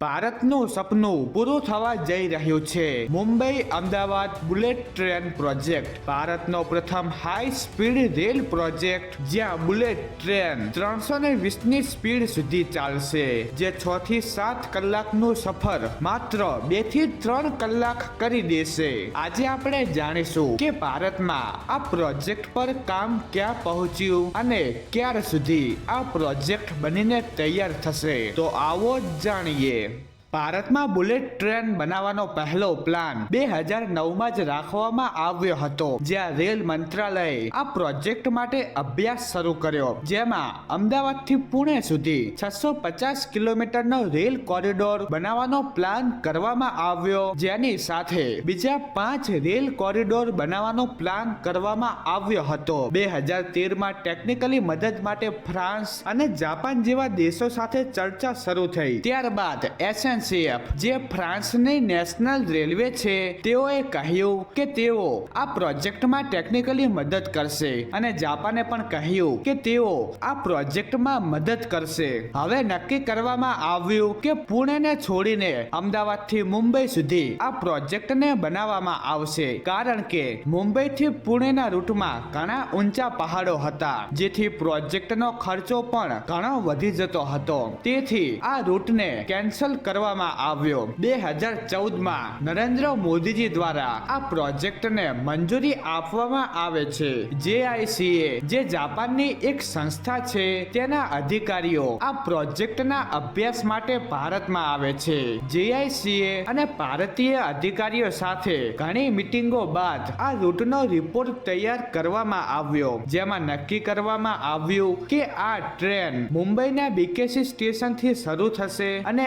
ભારતનું સપનું પૂરું થવા જઈ રહ્યું છે. Mumbai Ahmedabad bullet train project. ભારતનો પ્રથમ હાઈ સ્પીડ રેલ પ્રોજેક્ટ, જ્યાં બુલેટ ટ્રેન ત્રણસો ને વીસની સ્પીડ સુધી ચાલશે. જે છ થી સાત કલાકનું સફર માત્ર બેથી ત્રણ કલાક કરી દેશે. આજે આપણે જાણીશું કે ભારતમાં આ પ્રોજેક્ટ પર કામ ક્યાં પહોંચ્યું અને ક્યાર સુધી આ પ્રોજેક્ટ બનીને તૈયાર થશે. તો આવો જાણીએ. ભારતમાં બુલેટ ટ્રેન બનાવવાનો પહેલો પ્લાન બે હજાર નવમાં જ રાખવામાં આવ્યો હતો, જ્યાં રેલ મંત્રાલયે આ પ્રોજેક્ટ માટે અભ્યાસ શરૂ કર્યો, જેમાં અમદાવાદથી પુણે સુધી છસો પચાસ કિલોમીટરનો રેલ કોરિડોર બનાવવાનો પ્લાન કરવામાં આવ્યો, જેની સાથે બીજા પાંચ રેલ કોરિડોર બનાવવાનો પ્લાન કરવામાં આવ્યો હતો. બે હજાર તેરમાં ટેકનિકલી મદદ માટે ફ્રાન્સ અને જાપાન જેવા દેશો સાથે ચર્ચા શરૂ થઈ. ત્યારબાદ એસએનસીએફ જે ફ્રાન્સની નેશનલ રેલવે છે, તેઓએ કહ્યું કે તેઓ આ પ્રોજેક્ટમાં ટેકનિકલી મદદ કરશે અને જાપાને પણ કહ્યું કે તેઓ આ પ્રોજેક્ટમાં મદદ કરશે. હવે નક્કી કરવામાં આવ્યું કે પુણેને છોડીને અમદાવાદથી મુંબઈ સુધી આ પ્રોજેક્ટને બનાવવામાં આવશે, કારણ કે મુંબઈથી પુણેના રૂટમાં ઘણા ઊંચા પહાડો હતા, જેથી પ્રોજેક્ટનો ખર્ચો પણ ઘણો વધી જતો હતો. તેથી આ રૂટને કેન્સલ કરવામાં આવ્યો. બે હજાર ચૌદમાં નરેન્દ્ર મોદીજી દ્વારા આ પ્રોજેક્ટને મંજૂરી આપવામાં આવે છે. જેઆઈસીએ જે જાપાનની એક સંસ્થા છે, તેના અધિકારીઓ આ પ્રોજેક્ટના અભ્યાસ માટે ભારતમાં આવે છે. જેઆઈસીએ અને ભારતીય અધિકારીઓ સાથે ઘણી મિટિંગો બાદ આ રૂટનો રિપોર્ટ તૈયાર કરવામાં આવ્યો. જેમાં નક્કી કરવામાં આવ્યું કે આ ટ્રેન મુંબઈના બીકેસી સ્ટેશનથી શરૂ થશે અને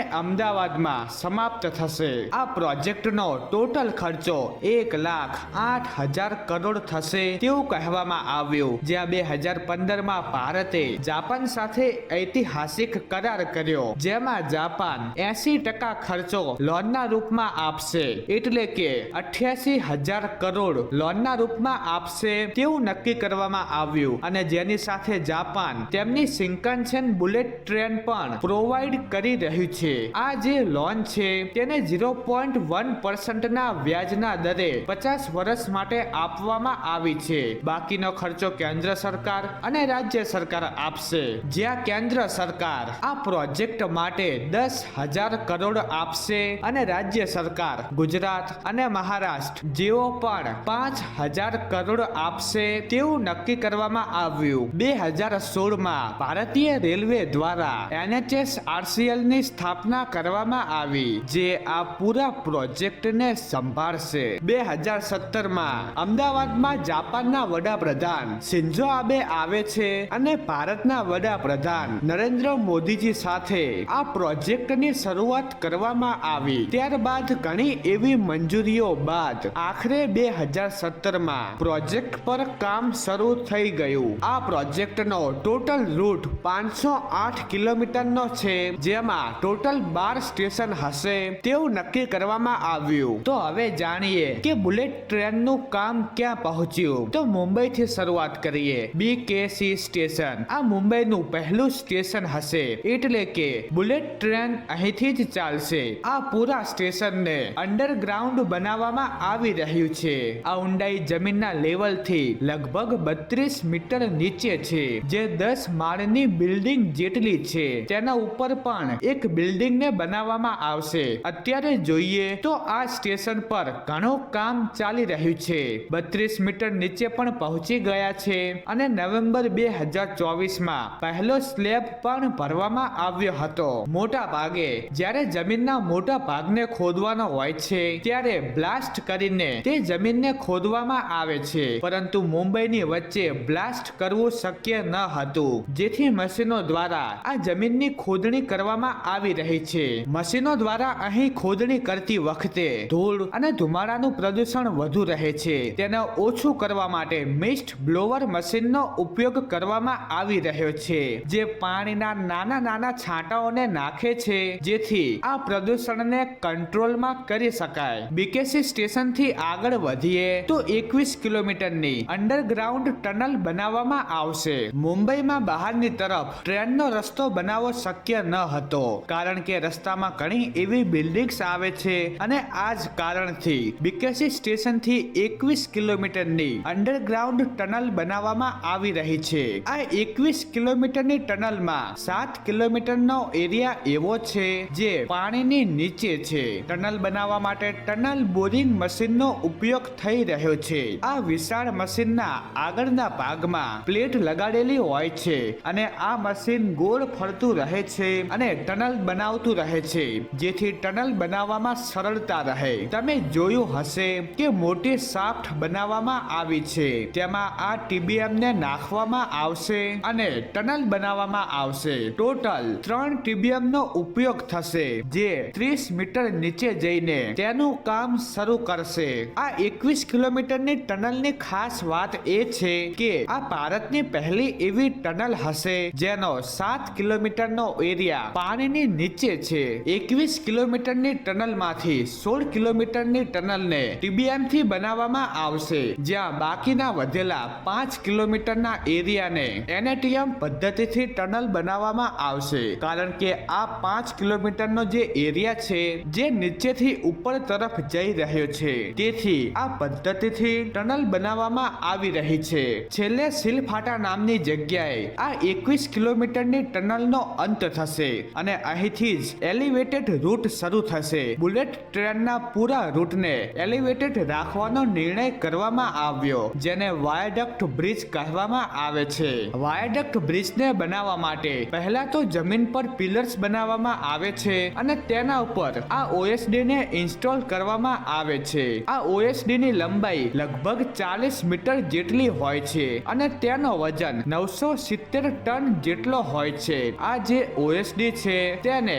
અમદાવાદમાં સમાપ્ત થશે. આ પ્રોજેક્ટનો ટોટલ ખર્ચો એક લાખ આઠ હજાર કરોડ થશે તેવું કહેવામાં આવ્યું, જ્યાં બે હજાર પંદરમાં ભારતે જાપાન સાથે ઐતિહાસિક કરાર કર્યો, જેમાં જાપાન એસી ટકા ખર્ચો લોનના રૂપમાં આપશે. એટલે કે અઠ્યાસી હજાર કરોડ લોનના રૂપમાં આપશે તેવું નક્કી કરવામાં આવ્યું. અને જેની સાથે જાપાન તેમની સિંકનસેન બુલેટ ટ્રેન પણ પ્રોવાઈડ કરી રહ્યું છે. આ જે લોન છે. તેને ઝીરો પોઈન્ટ વન પર્સન્ટના વ્યાજના દરે પચાસ વર્ષ માટે આપવામાં આવી છે. બાકીનો ખર્ચો કેન્દ્ર સરકાર અને રાજ્ય સરકાર આપશે. જ્યાં કેન્દ્ર સરકાર આ પ્રોજેક્ટ માટે દસ હજાર કરોડ આપશે અને રાજ્ય સરકાર ગુજરાત અને મહારાષ્ટ્ર જેઓ પણ પાંચ હજાર કરોડ આપશે તેવું નક્કી કરવામાં આવ્યું. બે હજાર સોળમાં ભારતીય રેલવે દ્વારા એનએચએસ આરસીએલની સ્થાપના કરવામાં આવી, જે આ પૂરા પ્રોજેક્ટને સંભાળશે. બે હજાર સત્તરમાં અમદાવાદમાં જાપાનના વડાપ્રધાન સિંજો આબે આવે છે અને ભારતના વડાપ્રધાન નરેન્દ્ર મોદીજી સાથે આ પ્રોજેક્ટની શરૂઆત કરવામાં આવી. ત્યારબાદ ઘણી એવી મંજૂરીઓ બાદ આખરે બે હજાર સત્તરમાં પ્રોજેક્ટ પર કામ શરૂ થઈ ગયું. આ પ્રોજેક્ટનો ટોટલ રૂટ પાંચસો આઠ કિલોમીટરનો છે, જેમાં ટોટલ બાર સ્ટેશન હશે તેવું નક્કી કરવામાં આવ્યું. તો હવે જાણીએ કે બુલેટ ટ્રેનનું કામ ક્યાં પહોંચ્યું. તો મુંબઈથી શરૂઆત કરીએ. BKC station. આ મુંબઈનું પહેલું સ્ટેશન હશે. એટલે કે બુલેટ ટ્રેન અહીંથી જ ચાલશે. આ પૂરા સ્ટેશનને અંડરગ્રાઉન્ડ બનાવવામાં આવી રહ્યું છે. આ ઊંડાઈ જમીનના લેવલથી લગભગ બત્રીસ મીટર નીચે છે. જે દસ માળની બિલ્ડિંગ જેટલી છે. તેના ઉપર પણ એક બિલ્ડિંગને બનાવવામાં આવશે. અત્યારે જોઈએ તો આ સ્ટેશન પર ઘણું કામ ચાલી રહ્યું છે. બત્રીસ મીટર નીચે પણ પહોંચી ગયા છે અને નવેમ્બર બે હજાર ચોવીસમાં પહેલો સ્લેબ પણ ભરવામાં આવ્યો હતો. મોટા ભાગે જ્યારે જમીનના મોટા ભાગને ખોદવાનો હોય છે, ત્યારે બ્લાસ્ટ કરીને તે જમીનને ખોદવામાં આવે છે. પરંતુ મુંબઈની વચ્ચે બ્લાસ્ટ કરવું શક્ય ન હતું. જેથી મશીનો દ્વારા આ જમીનની ખોદણી કરવામાં આવી રહી છે. મશીનો દ્વારા અહીં ખોદણી કરતી વખતે ધૂળ અને ધુમાડાનું પ્રદૂષણ વધુ રહે છે. તેને ઓછું કરવા માટે મિસ્ટ બ્લોવર મશીનનો ઉપયોગ કરવામાં આવી રહ્યો છે, જે પાણીના નાના નાના છાંટાઓને નાખે છે, જેથી આ પ્રદૂષણને કંટ્રોલમાં કરી શકાય. બીકેસી સ્ટેશનથી આગળ વધીએ તો એકવીસ કિલોમીટરની અંડરગ્રાઉન્ડ ટનલ બનાવવામાં આવશે. મુંબઈમાં બહારની તરફ ટ્રેનનો રસ્તો બનાવવો શક્ય ન હતો, કારણ કે રસ્તામાં બાજુમાં ઘણી એવી બિલ્ડિંગ્સ આવે છે અને આ જ કારણથી બીકેસી સ્ટેશનથી એકવીસ કિલોમીટરની અંડરગ્રાઉન્ડ ટનલ બનાવવામાં આવી રહી છે. આ એકવીસ કિલોમીટરની ટનલમાં સાત કિલોમીટરનો એરિયા એવો છે જે પાણીની નીચે છે. ટનલ બનાવવા માટે ટનલ બોરિંગ મશીનનો ઉપયોગ થઈ રહ્યો છે. આ વિશાળ મશીનના આગળના ભાગમાં પ્લેટ લગાડેલી હોય છે અને આ મશીન ગોળ ફરતું રહે છે અને ટનલ બનાવતું રહે છે. જેથી ટનલ બનાવવામાં સરળતા રહે. તમે જોયું હશે કે મોટી સાફ્ટ બનાવવામાં આવી છે. તેમાં આ ટીબીએમ ને નાખવામાં આવશે અને ટનલ બનાવવામાં આવશે. ટોટલ ત્રણ ટીબીએમ નો ઉપયોગ થશે, જે ત્રીસ મીટર નીચે જઈને તેનું કામ શરૂ કરશે. આ એકવીસ કિલોમીટરની ટનલની ખાસ વાત એ છે કે આ ભારતની પહેલી એવી ટનલ હશે, જેનો સાત કિલોમીટરનો એરિયા પાણીની નીચે છે. એકવીસ કિલોમીટરની ટનલમાંથી સોળ કિલોમીટરની ટનલને ટીબીએમથી બનાવવામાં આવશે. જ્યાં બાકીના વધેલા પાંચ કિલોમીટરના એરિયાને એનએટીએમ પદ્ધતિથી ટનલ બનાવવામાં આવશે. કારણ કે આ પાંચ કિલોમીટરનો જે એરિયા છે, જે નીચેથી ઉપર તરફ જઈ રહ્યો છે, તેથી આ પદ્ધતિથી ટનલ બનાવવામાં આવી રહી છે. છેલ્લે સિલફાટા નામની જગ્યાએ આ એકવીસ કિલોમીટરની ટનલનો અંત થશે અને અહીંથી જ એલિવેટેડ રૂટ શરૂ થશે. બુલેટ ટ્રેનના પૂરા રૂટને એલિવેટેડ રાખવાનો નિર્ણય કરવામાં આવ્યો, જેને વાયડક્ટ બ્રિજ કહેવામાં આવે છે. વાયડક્ટ બ્રિજને બનાવવા માટે પહેલા તો જમીન પર પિલર્સ બનાવવામાં આવે છે અને તેના ઉપર આ ઓએસડી ને ઇન્સ્ટોલ કરવામાં આવે છે. આ ઓએસડી ની લંબાઈ લગભગ ચાલીસ મીટર જેટલી હોય છે અને તેનો વજન નવસો સિત્તેર ટન જેટલો હોય છે. આ જે ઓએસડી છે, તેને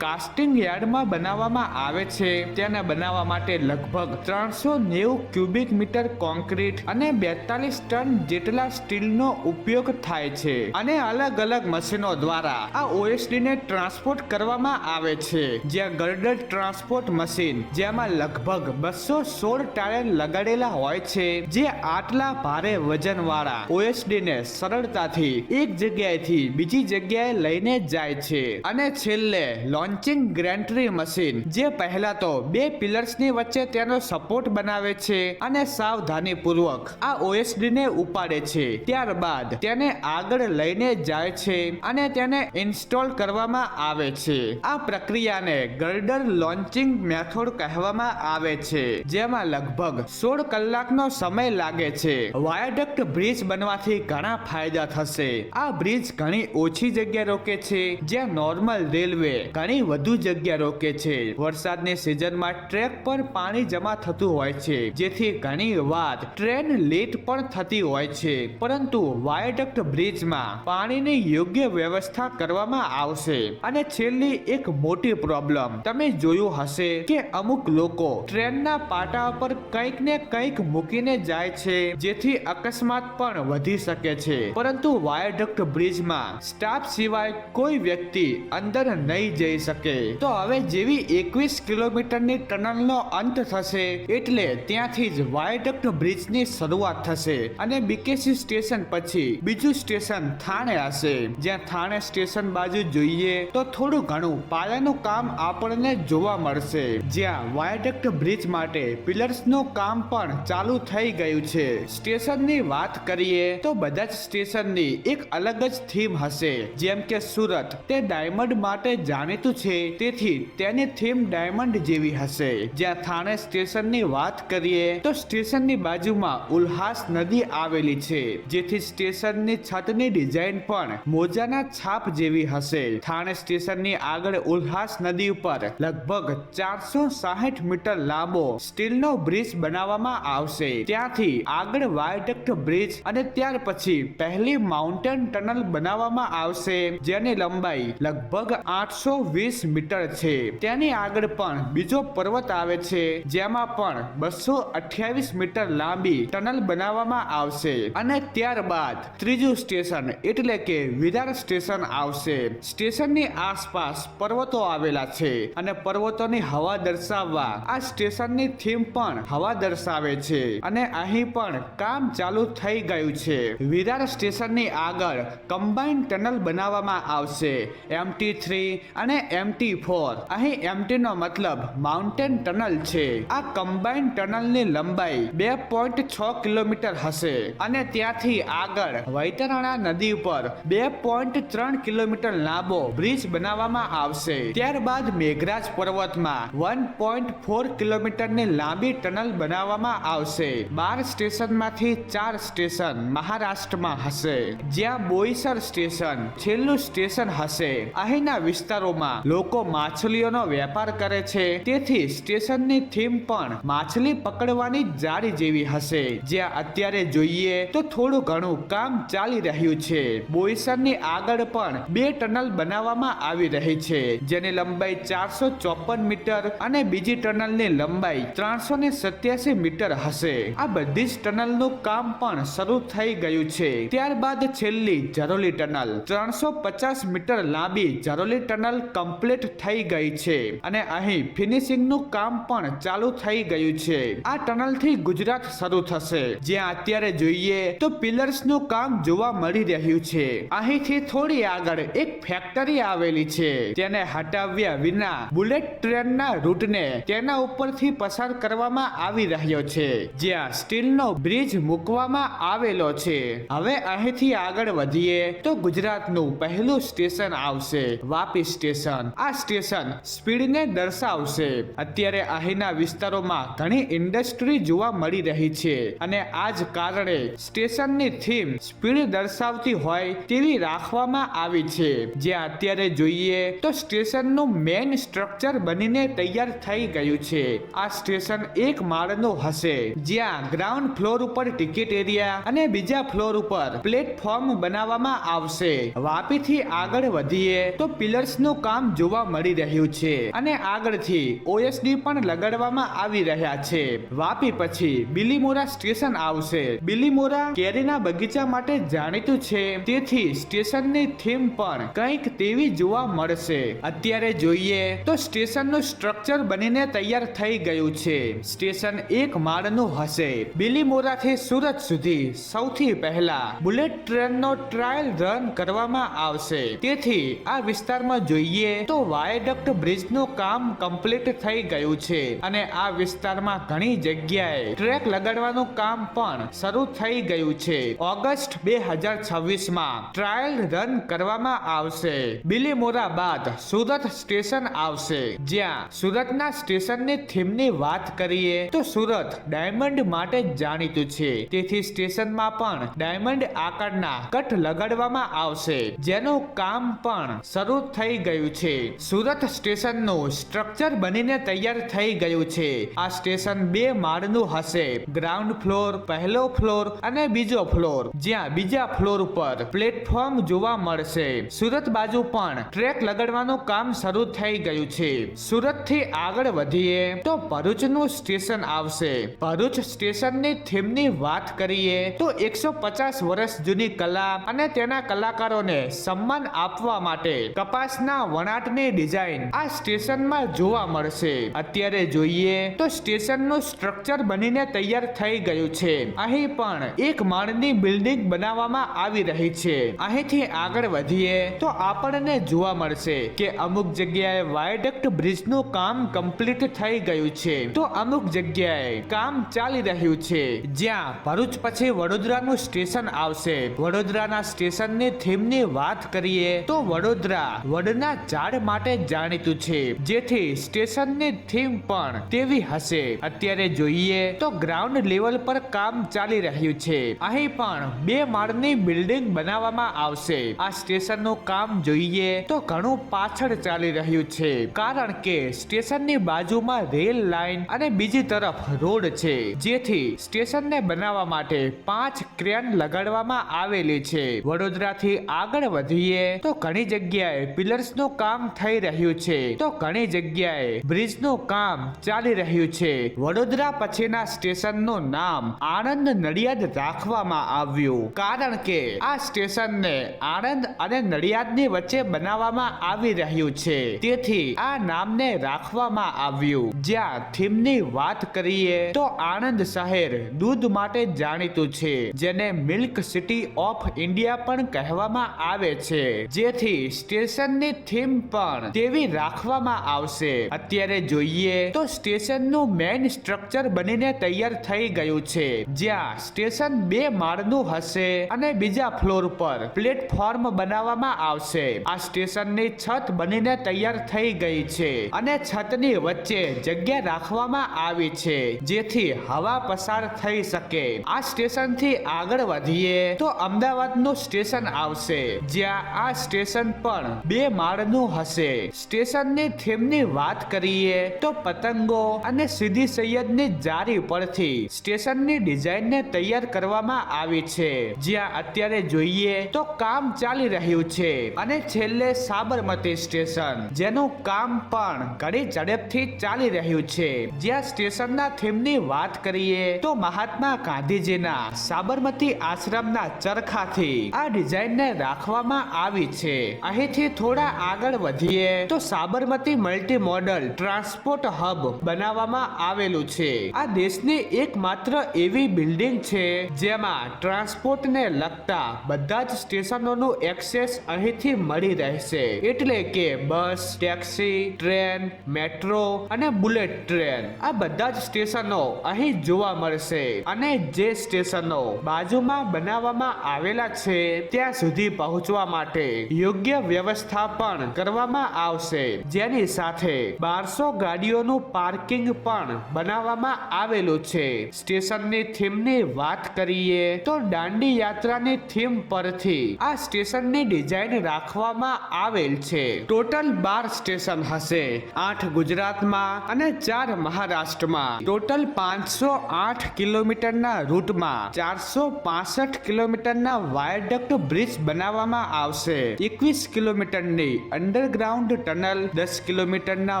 કાસ્ટિંગ યાર્ડમાં બનાવવામાં આવે છે. તેને બનાવવા માટે લગભગ ત્રણસો નેવું ક્યુબિક મીટર કોન્ક્રીટ અને બેતાલીસ ટન જેટલા સ્ટીલનો ઉપયોગ થાય છે અને અલગ અલગ મશીનો દ્વારા આ ઓએસડી ને ટ્રાન્સપોર્ટ કરવામાં આવે છે. જ્યાં ગર્ડર ટ્રાન્સપોર્ટ મશીન, જેમાં લગભગ બસો સોળ ટાયર લગાડેલા હોય છે, જે આટલા ભારે વજન વાળા OSD ને સરળતાથી એક જગ્યાએથી બીજી જગ્યાએ લઈને જાય છે. અને છેલ્લે, લોન્ચિંગ ગ્રેન્ટ્રી મશીન જે પહેલા તો બે પિલર્સની વચ્ચે તેનો સપોર્ટ બનાવે છે અને સાવધાની પૂર્વક આ OSD ને ઉપાડે છે. ત્યારબાદ તેને આગળ લઈને જાય છે અને તેને ઇન્સ્ટોલ કરવામાં આવે છે. આ પ્રક્રિયાને ગર્ડર લોન્ચિંગ મેથોડ કહેવામાં આવે છે, જેમાં લગભગ સોળ કલાકનો સમય લાગે છે. વાયાડક્ટ બ્રિજ બનવાથી ઘણા ફાયદા થશે. આ બ્રિજ ઘણી ઓછી જગ્યા રોકે છે, જ્યાં નોર્મલ રેલવે ઘણી વધુ જગ્યા રોકે છે. વરસાદની સિઝનમાં ટ્રેક પર પાણી જમા થતું હોય છે. જેથી ઘણી વાર ટ્રેન લેટ પણ થતી હોય છે. પરંતુ વાયડક્ટ બ્રિજમાં પાણીની યોગ્ય વ્યવસ્થા કરવામાં આવશે. અને છેલ્લી એક મોટી પ્રોબ્લેમ તમે જોયું હશે કે અમુક લોકો ટ્રેનના પાટા પર કંઈક ને કંઈક મૂકીને જાય છે, જેથી અકસ્માત પણ વધી શકે છે. પરંતુ વાયડક્ટ બ્રિજમાં સ્ટાફ સિવાય કોઈ વ્યક્તિ અંદર નહીં જઈ શકે. તો હવે જેવી એકવીસ કિલોમીટરની ટનલનો અંત થશે, એટલે ત્યાંથી જ વાયડક્ટ બ્રિજની શરૂઆત થશે અને બીકેસી સ્ટેશન પછી બીજું સ્ટેશન થાણે હશે. જ્યાં થાણે સ્ટેશન બાજુ જોઈએ તો થોડું ઘણું પાયાનું કામ આપણને જોવા મળશે. જ્યાં વાયડક્ટ બ્રિજ માટે પિલર્સનું કામ પણ ચાલુ થઈ ગયું છે. સ્ટેશનની વાત કરીએ તો બધા જ સ્ટેશનની એક અલગ જ થીમ હશે. જેમ કે સુરત તે ડાયમંડ માટે જાણીતું છે. તેથી તેની થીમ ડાયમંડ જેવી હશે. જ્યાં થાણે સ્ટેશનની વાત કરીએ, તો સ્ટેશનની બાજુમાં ઉલ્હાસ નદી આવેલી છે, જેથી સ્ટેશનની છતની ડિઝાઇન પણ મોજાના છાપ જેવી હશે. થાણે સ્ટેશનની આગળ ઉલ્હાસ નદી ઉપર લગભગ ચારસો સાહીઠ મીટર લાંબો સ્ટીલનો બ્રિજ બનાવવામાં આવશે. ત્યાંથી આગળ વાયડક્ટ બ્રિજ અને ત્યાર પછી પહેલી માઉન્ટેન ટનલ બનાવવામાં આવશે, જેની લંબાઈ લગભગ આઠસો વીસ મીટર છે. તેની આગળ પણ બીજો પર્વત આવે છે, જેમાં પણ બસો અઠ્યાવીસ મીટર લાંબી ટનલ બનાવવામાં આવશે. અને ત્યારબાદ ત્રીજું સ્ટેશન એટલે કે વિરાર સ્ટેશન આવશે. સ્ટેશનની આસપાસ પર્વતો આવેલા છે અને પર્વતોની હવા દર્શાવવા આ સ્ટેશનની થીમ પણ હવા દર્શાવે છે. અને અહીં પણ કામ ચાલુ થઈ ગયું છે. વિરાર સ્ટેશનની આગળ કમ્બાઈન્ડ ટનલ બનાવવામાં આવશે. એમટી થ્રી અને એમટી ફોર અહીં એમટી નો મતલબ માઉન્ટેન ટનલ છે. આ કમ્બાઇન ટનલની લંબાઈ બે પોઈન્ટ છ કિલોમીટર હશે. અને ત્યાંથી આગળ વૈતરણા નદી ઉપર બે પોઈન્ટ ત્રણ કિલોમીટર લાંબો બ્રિજ બનાવવામાં આવશે. ત્યારબાદ મેઘરાજ પર્વતમાં વન પોઈન્ટ ફોર કિલોમીટરની લાંબી ટનલ બનાવવામાં આવશે. બાર સ્ટેશનમાંથી ચાર સ્ટેશન મહારાષ્ટ્રમાં હશે. જ્યાં બોઈસર સ્ટેશન છેલ્લું સ્ટેશન હશે. અહીંના વિસ્તારોમાં લોકો માછલીઓનો વેપાર કરે છે. તેથી સ્ટેશનની થીમ પણ માછલી પકડવાની જાળી જેવી હશે. જ્યાં અત્યારે જોઈએ તો થોડું ઘણું કામ ચાલી રહ્યું છે. બોઈસરની આગળ પણ બે ટનલ બનાવવામાં આવી રહી છે, જેની લંબાઈ ચારસો ચોપન મીટર અને બીજી ટનલની લંબાઈ ત્રણસો ને સત્યાસી મીટર હશે. આ બધી જ ટનલનું કામ પણ શરૂ થઈ ગયું છે. ત્યારબાદ છેલ્લી જરોલી ટનલ, ત્રણસો પચાસ મીટર લાંબી જરોલી ટનલ કમ્પ્લીટ થઈ ગઈ છે અને અહીં ફિનિશિંગનું કામ પણ ચાલુ થઈ ગયું છે. આ ટનલથી ગુજરાત શરૂ થશે. જ્યાં અત્યારે જોઈએ તો પિલર્સનું કામ જોવા મળી રહ્યું છે. અહીંથી થોડી આગળ એક ફેક્ટરી આવેલી છે. તેને હટાવ્યા વિના બુલેટ ટ્રેનના રૂટને તેના ઉપરથી પસાર કરવામાં આવી રહ્યો છે. જ્યાં સ્ટીલનો બ્રિજ મૂકવામાં આવેલો છે. હવે અહીંથી આગળ વધીએ તો ગુજરાતનું પહેલું સ્ટેશન આવશે. વાપી સ્ટેશન. આ સ્ટેશન સ્પીડને દર્શાવશે. અત્યારે અહીંના વિસ્તારોમાં ઘણી ઇન્ડસ્ટ્રી જોવા મળી રહી છે અને આ જ કારણે સ્ટેશનની થીમ સ્પીડ દર્શાવતી હોય તેવી રાખવામાં આવી છે. જે અત્યારે જોઈએ તો સ્ટેશનનું મેઇન સ્ટ્રક્ચર બનીને તૈયાર થઈ ગયું છે. આ સ્ટેશન એક માળનું હશે, જ્યાં ગ્રાઉન્ડ ફ્લોર ઉપર ટિકિટ એરિયા અને બીજા ફ્લોર ઉપર પ્લેટફોર્મ બનાવવામાં આવશે. વાપીથી આગળ વધીએ તો પિલર્સનું કામ જોવા મળી રહ્યું છે. અને આગળથી ઓએસડી પણ લગાડવામાં આવી રહ્યા છે. વાપી પછી બિલીમોરા સ્ટેશન આવશે. બિલીમોરા કેરીના બગીચા માટે જાણીતું છે. તેથી સ્ટેશનની થીમ પણ કંઈક તેવી જોવા મળશે. અત્યારે જોઈએ તો સ્ટેશનનું સ્ટ્રક્ચર બનીને તૈયાર થઈ ગયું છે. સ્ટેશન એક માળનું હશે. બિલીમોરાથી સુરત સુધી સૌથી પહેલા બુલેટ ટ્રેનનો ટ્રાયલ રન કરવામાં આવશે. તેથી આ વિસ્તારમાં જોઈએ તો વાયડક્ટ બ્રિજનું કામ કમ્પ્લીટ થઈ ગયું છે અને આ વિસ્તારમાં ઘણી જગ્યાએ ટ્રેક લગાડવાનું કામ પણ શરૂ થઈ ગયું છે. ઓગસ્ટ બે હજાર છવ્વીસમાં ટ્રાયલ રન કરવામાં આવશે. બિલીમોરા બાદ સુરત સ્ટેશન આવશે. જ્યાં સુરતના સ્ટેશનની થીમની વાત કરીએ તો સુરત ડાયમંડ માટે જાણીતું છે. તેથી સ્ટેશનમાં પણ ડાયમંડ આકારના કટ લગાડવામાં આવશે. જેનું કામ પણ શરૂ થઈ ગયું છે. સુરત સ્ટેશનનું સ્ટ્રક્ચર બનીને તૈયાર થઈ ગયું છે. આ સ્ટેશન બે માળનું હશે. ગ્રાઉન્ડ ફ્લોર પહેલો ફ્લોર અને બીજો ફ્લોર જ્યાં બીજા ફ્લોર ઉપર પ્લેટફોર્મ જોવા મળશે. સુરત બાજુ પણ ટ્રેક લગાડવાનું કામ શરૂ થઈ ગયું છે. સુરતથી આગળ વધીએ તો ભરૂચનું સ્ટેશન આવશે. ભરૂચ સ્ટેશનની થીમની વાત કરીએ તો એકસો પચાસ વર્ષ જૂની કલા અને તેના કલાકારોને સન્માન આપવા માટે કપાસના વણાટની ડિઝાઇન આ સ્ટેશનમાં જોવા મળશે. અત્યારે જોઈએ તો સ્ટેશનનું સ્ટ્રક્ચર બનીને તૈયાર થઈ ગયું છે. અહીં પણ એક માળની બિલ્ડિંગ બનાવવામાં આવી રહી છે. અહીંથી આગળ વધીએ તો આપણને જોવા મળશે કે અમુક જગ્યાએ વાયડક્ટ બ્રિજનું કામ કમ્પ્લીટ થઈ ગયું છે. તો અમુક જગ્યાએ કામ ચાલી રહ્યું છે. જ્યાં ભરૂચ પછી વડોદરાનું સ્ટેશન આવશે. વડોદરાના સ્ટેશનની થીમની વાત કરીએ તો વડોદરા વડના ઝાડ માટે જાણીતું છે. જેથી સ્ટેશનની થીમ પણ તેવી હશે. અત્યારે જોઈએ તો ગ્રાઉન્ડ લેવલ પર કામ ચાલી રહ્યું છે. અહીં પણ બે માળની બિલ્ડિંગ બનાવવામાં આવશે. આ સ્ટેશનનું કામ જોઈએ તો ઘણું પાછળ ચાલી રહ્યું છે. કારણ કે સ્ટેશનની બાજુમાં રેલ લાઇન અને બીજી તરફ રોડ છે. જેથી સ્ટેશનને બનાવવા માટે પાંચ ક્રેન લગાડવામાં આવેલી છે. વડોદરાથી આગળ વધીએ તો ઘણી જગ્યાએ પિલર્સનું કામ થઈ રહ્યું છે. તો ઘણી જગ્યાએ બ્રિજનું કામ ચાલી રહ્યું છે. વડોદરા પછીના સ્ટેશનનું નામ આણંદ નડિયાદ રાખવામાં આવ્યું. કારણ કે આ સ્ટેશનને આણંદ અને નડિયાદની વચ્ચે બનાવવામાં આવી રહ્યું છે. તેથી આ નામને રાખવામાં આવ્યું. જ્યાં થીમની વાત કરીએ તો આણંદ શહેર દૂધ માટે જાણીતું છે, જેને મિલ્ક સિટી ઓફ ઇન્ડિયા પણ કહેવામાં આવે છે. જેથી સ્ટેશનની થીમ પણ પણ તેવી રાખવામાં આવશે. અત્યારે જોઈએ તો સ્ટેશનનું મેઇન સ્ટ્રક્ચર બનીને તૈયાર થઈ ગયું છે. જ્યાં સ્ટેશન બે માળનું હશે અને બીજા ફ્લોર પર પ્લેટફોર્મ બનાવવામાં આવશે. આ સ્ટેશનની છત બનીને તૈયાર થઈ ગઈ છે અને છતની વચ્ચે જગ્યા રાખવામાં આવી છે જેથી હવા પસાર થઈ શકે. આ સ્ટેશનથી આગળ વધીએ તો અમદાવાદનું સ્ટેશન આવશે. જ્યાં આ સ્ટેશન પણ બે માળનું હશે. સ્ટેશનની થીમની વાત કરીએ તો પતંગો અને સીધી સૈયદની જારી પરથી સ્ટેશનની ડિઝાઇનને તૈયાર કરવામાં આવી છે. જ્યાં અત્યારે જોઈએ તો કામ ચાલી રહ્યું છે અને છેલ્લે સાબરમતી સ્ટેશન, જેનું કામ પણ ઘણી ઝડપથી ચાલી રહ્યું છે. જ્યાં સ્ટેશનના થીમની વાત કરીએ તો મહાત્મા ગાંધીજીના સાબરમતી આશ્રમના ચરખાથી આ ડિઝાઇનને રાખવામાં આવી છે. અહીંથી થોડા આગળ વધીએ તો Sabarmati multi modal transport hub બનાવવામાં આવેલું છે. આ દેશની એકમાત્ર એવી બિલ્ડિંગ છે, જેમાં ટ્રાન્સપોર્ટને લગતા બધા જ સ્ટેશનોનું એક્સેસ અહીંથી મળી રહેશે. એટલે કે બસ, ટેક્સી, ટ્રેન, મેટ્રો અને બુલેટ ટ્રેન. આ બધા જ સ્ટેશનો અહીં જોવા મળશે. અને જે સ્ટેશનો બાજુમાં બનાવવામાં આવેલા છે, ત્યાં સુધી પહોંચવા માટે યોગ્ય વ્યવસ્થા પણ કરવામાં આવશે. જેની સાથે બારસો ગાડીઓનું પાર્કિંગ પણ બનાવવામાં આવેલું છે. સ્ટેશનની થીમની વાત કરીએ તો દાંડી યાત્રાની થીમ પરથી આ સ્ટેશનની ડિઝાઇન રાખવામાં આવેલ છે. ટોટલ બાર સ્ટેશન હશે. આઠ ગુજરાતમાં અને ચાર મહારાષ્ટ્રમાં. ટોટલ પાંચસો આઠ કિલોમીટરના રૂટમાં ચારસો પાસઠ કિલોમીટરના વાયરડક્ટ બ્રિજ બનાવવામાં આવશે. એકવીસ કિલોમીટરની અંડરગ્રાઉન્ડ ટનલ દસ કિલોમીટરના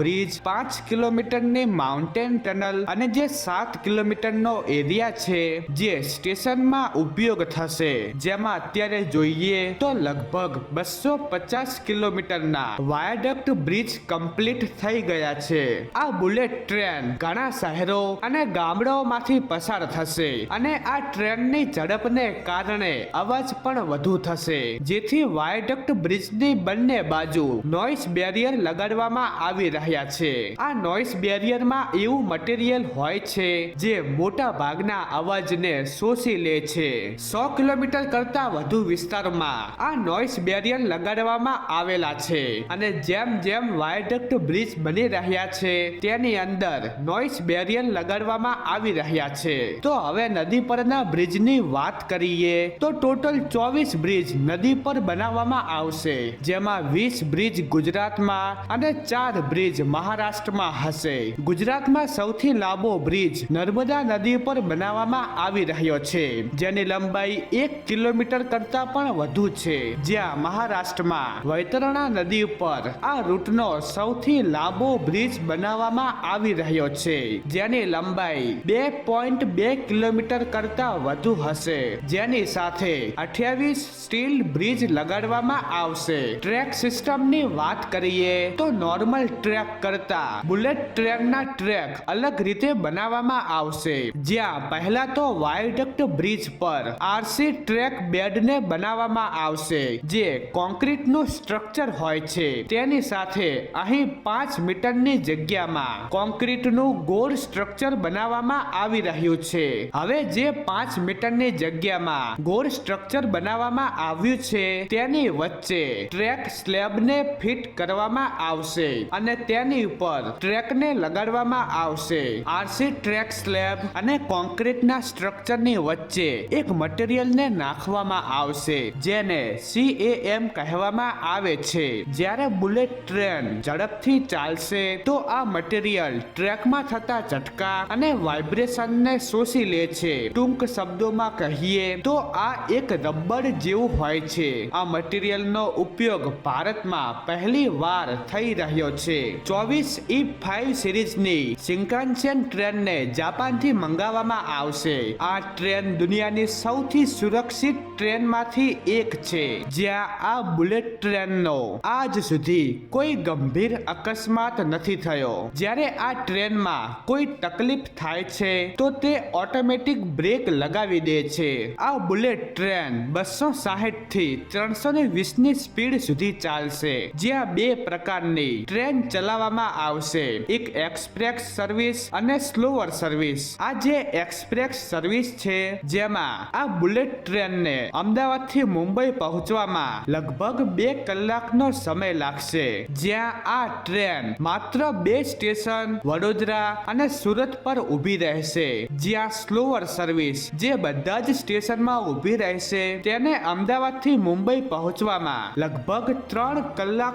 બ્રિજ પાંચ કિલોમીટરની માઉન્ટેન ટનલ અને જે સાત કિલોમીટરનો એરિયા છે, જે સ્ટેશનમાં ઉપયોગ થશે. જેમાં અત્યારે જોઈએ તો લગભગ બસો પચાસ કિલોમીટરના વાયાડક્ટ બ્રિજ કમ્પ્લીટ થઈ ગયા છે. આ બુલેટ ટ્રેન ઘણા શહેરો અને ગામડાઓમાંથી પસાર થશે અને આ ટ્રેનની ઝડપને કારણે અવાજ પણ વધુ થશે. જેથી વાયડક્ટ બ્રિજની બંને બાજુ નોઇસ બેરિયર લગાડવામાં આવી રહ્યા છે. આ નોઇસ બેરિયરમાં એવું મટીરિયલ હોય છે જે મોટા ભાગના અવાજને શોષી લે છે. સો કિલોમીટર કરતા વધુ વિસ્તારમાં આ નોઇસ બેરિયર લગાડવામાં આવેલા છે અને જેમ જેમ વાયડક્ટ બ્રિજ બની રહ્યા છે, તેની અંદર નોઇસ બેરિયર લગાડવામાં આવી રહ્યા છે. તો હવે નદી પરના બ્રિજની વાત કરીએ, તો ટોટલ ચોવીસ બ્રિજ નદી પર બનાવવામાં આવશે, જેમાં વીસ બ્રિજ ગુજરાતમાં અને ચાર બ્રિજ મહારાષ્ટ્રમાં હશે. ગુજરાતમાં સૌથી લાંબો બ્રિજ નર્મદા નદી પર બનાવવામાં આવી રહ્યો છે, જેની લંબાઈ એક કિલોમીટર કરતા પણ વધુ છે. જ્યાં મહારાષ્ટ્રમાં વૈતરણા નદી પર આ રૂટનો સૌથી લાંબો બ્રિજ બનાવવામાં આવી રહ્યો છે, જેની લંબાઈ બે પોઈન્ટ બે કિલોમીટર કરતા વધુ હશે. જેની સાથે અઠ્યાવીસ સ્ટીલ બ્રિજ લગાડવામાં આવશે. ટ્રેક સિસ્ટમની વાત કરીએ તો નોર્મલ ટ્રેક કરતા બુલેટ ટ્રેનના ટ્રેક અલગ રીતે બનાવવામાં આવશે. જ્યાં પહેલા તો વાયડક્ટ બ્રિજ પર આરસી ટ્રેક બેડને બનાવવામાં આવશે, જે કોન્ક્રીટનું સ્ટ્રક્ચર હોય છે. તેની સાથે અહીં પાંચ મીટરની જગ્યામાં કોન્ક્રીટનું ગોળ સ્ટ્રક્ચર બનાવવામાં આવી રહ્યું છે. હવે જે પાંચ મીટરની જગ્યામાં ગોળ સ્ટ્રક્ચર બનાવવામાં આવ્યું છે, તેની વચ્ચે ટ્રેક સ્લેબને ફિટ કરવામાં આવશે અને તેની ઉપર ટ્રેકને લગાડવામાં આવશે. આરસી ટ્રેક સ્લેબ અને કોન્ક્રીટના સ્ટ્રક્ચરની વચ્ચે એક મટીરિયલને નાખવામાં આવશે, જેને સીએએમ કહેવામાં આવે છે. જ્યારે બુલેટ ટ્રેન ઝડપથી ચાલશે, તો આ મટીરિયલ ટ્રેકમાં થતા ઝટકા અને વાઇબ્રેશનને શોષી લે છે. ટૂંક શબ્દોમાં કહીએ, તો આ એક રબર જેવું હોય છે. આ મટીરિયલનો ઉપયોગ ભારતમાં પહેલી વાર થઈ રહ્યો છે. ચોવીસ ઈ ફાઈવ સિરીઝની સિંકાન્સેન ટ્રેનને જાપાનથી મંગાવવામાં આવશે. આ ટ્રેન દુનિયાની સૌથી સુરક્ષિત ટ્રેનમાંથી એક છે. જ્યાં આ બુલેટ ટ્રેનનો આજ સુધી કોઈ ગંભીર અકસ્માત નથી થયો. જ્યારે આ ટ્રેનમાં કોઈ તકલીફ થાય છે, તો તે ઓટોમેટિક બ્રેક લગાવી દે છે. આ બુલેટ ટ્રેન બસો સાહીઠથી ત્રણસો ને વીસની સ્પીડ સુધી ચાલશે. જે જ્યાં બે પ્રકારની ટ્રેન ચલાવવામાં આવશે. એક એક્સપ્રેસ સર્વિસ અને સ્લોવર સર્વિસ. આ જે એક્સપ્રેસ સર્વિસ છે, જેમાં આ બુલેટ ટ્રેનને અમદાવાદથી મુંબઈ પહોંચવામાં લગભગ બે કલાકનો સમય લાગશે. જ્યાં આ ટ્રેન માત્ર બે સ્ટેશન, વડોદરા અને સુરત પર ઊભી રહેશે. જ્યાં સ્લોવર સર્વિસ જે બધા જ સ્ટેશનમાં ઊભી રહેશે, તેને અમદાવાદથી મુંબઈ પહોંચવામાં લગભગ ત્રણ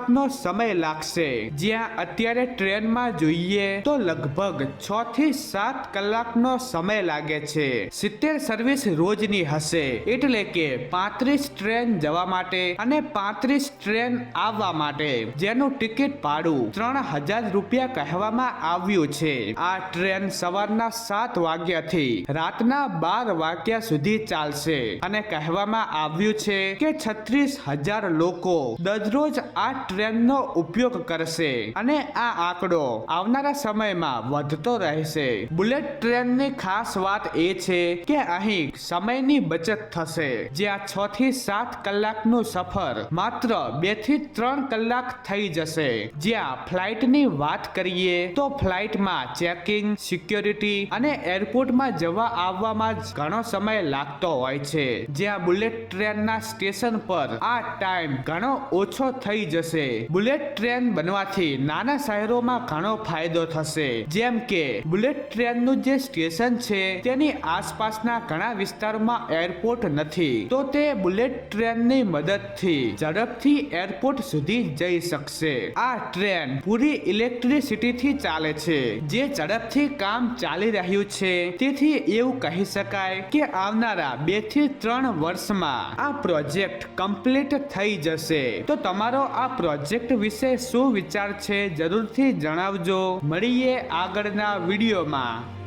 કલાકનો સમય લાગશે. જ્યાં અત્યારે ટ્રેનમાં જોઈએ તો લગભગ છ થી સાત કલાકનો સમય લાગે છે. સિત્તેર સર્વિસ રોજની હશે, એટલે કે પાંત્રીસ ટ્રેન જવા માટે અને પાંત્રીસ ટ્રેન આવવા માટે. જેનું ટિકિટ ભાડું ત્રણ હજાર રૂપિયા કહેવામાં આવ્યું છે. આ ટ્રેન સવારના સાત વાગ્યાથી રાતના બાર વાગ્યા સુધી ચાલશે. અને કહેવામાં આવ્યું છે કે છત્રીસ હજાર લોકો દરરોજ આ ટ્રેનનો ઉપયોગ કરશે અને આ આંકડો આવનારા સમયમાં વધતો રહેશે. બુલેટ ટ્રેનની ખાસ વાત એ છે કે અહીં સમયની બચત થશે. જ્યાં છ થી સાત કલાકનું સફર માત્ર બેથી ત્રણ કલાક થઈ જશે. જ્યાં ફ્લાઇટની વાત કરીએ તો ફ્લાઇટમાં ચેકિંગ, સિક્યોરિટી અને એરપોર્ટમાં જવા આવવામાં જ ઘણો સમય લાગતો હોય છે. જ્યાં બુલેટ ટ્રેનના સ્ટેશન પર આ ટાઈમ ઘણો ઓછો થઈ જશે. બુલેટ ટ્રેન બનવાથી નાના શહેરોમાં ઘણો ફાયદો થશે. જેમ કે, બુલેટ ટ્રેનનું જે સ્ટેશન છે, તેની આસપાસના ઘણા વિસ્તારોમાં એરપોર્ટ નથી. તો તે બુલેટ ટ્રેનની મદદથી ઝડપથી એરપોર્ટ સુધી જઈ શકશે. આ ટ્રેન પૂરી ઇલેક્ટ્રિસિટીથી ચાલે છે. જે ઝડપથી કામ ચાલી રહ્યું છે, તેથી એવું કહી શકાય કે આવનારા બેથી ત્રણ વર્ષમાં આ પ્રોજેક્ટ કમ્પ્લીટ થઈ જશે. તો તમારો આ પ્રોજેક્ટ વિશે શું વિચાર છે જરૂરથી જણાવજો. મળીએ આગળના વિડીયોમાં.